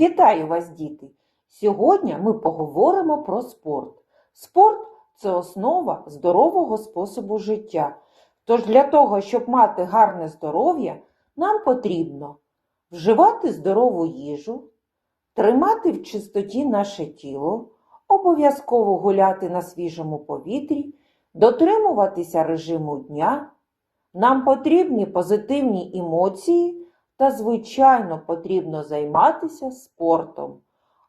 Вітаю вас, діти! Сьогодні ми поговоримо про спорт. Спорт це основа здорового способу життя. Тож для того, щоб мати гарне здоров'я, нам потрібно вживати здорову їжу, тримати в чистоті наше тіло, обов'язково гуляти на свіжому повітрі, дотримуватися режиму дня. Нам потрібні позитивні емоції та, звичайно, потрібно займатися спортом.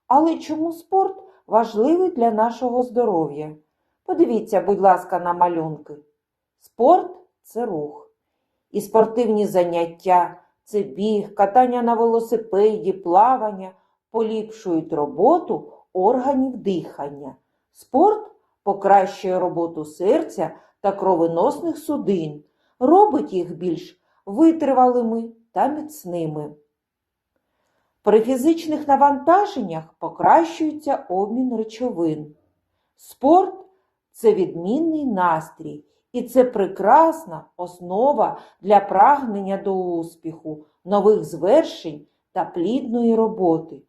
Але чому спорт важливий для нашого здоров'я? Подивіться, будь ласка, на малюнки. Спорт це рух. І спортивні заняття це біг, катання на велосипеді, плавання поліпшують роботу органів дихання. Спорт покращує роботу серця та кровоносних судин, робить їх більш витривалими та міцними. При фізичних навантаженнях покращується обмін речовин. Спорт це відмінний настрій, і це прекрасна основа для прагнення до успіху, нових звершень та плідної роботи.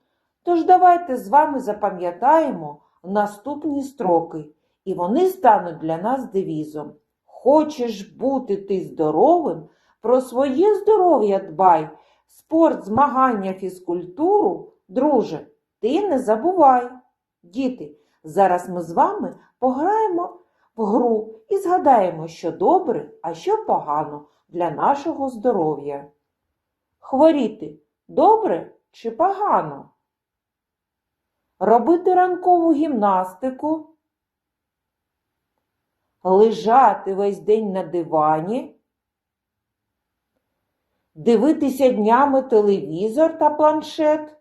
Тож давайте з вами запам'ятаємо наступні строки, і вони стануть для нас девізом. Хочеш бути ти здоровим, про своє здоров'я дбай, спорт, змагання, фізкультуру, друже, ти не забувай. Діти, зараз ми з вами пограємо в гру і згадаємо, що добре, а що погано для нашого здоров'я. Хворіти добре чи погано? Робити ранкову гімнастику, лежати весь день на дивані, дивитися днями телевізор та планшет,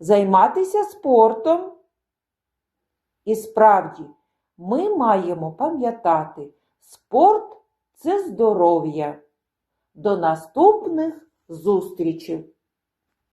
займатися спортом. І справді, ми маємо пам'ятати, спорт це здоров'я. До наступних зустрічей!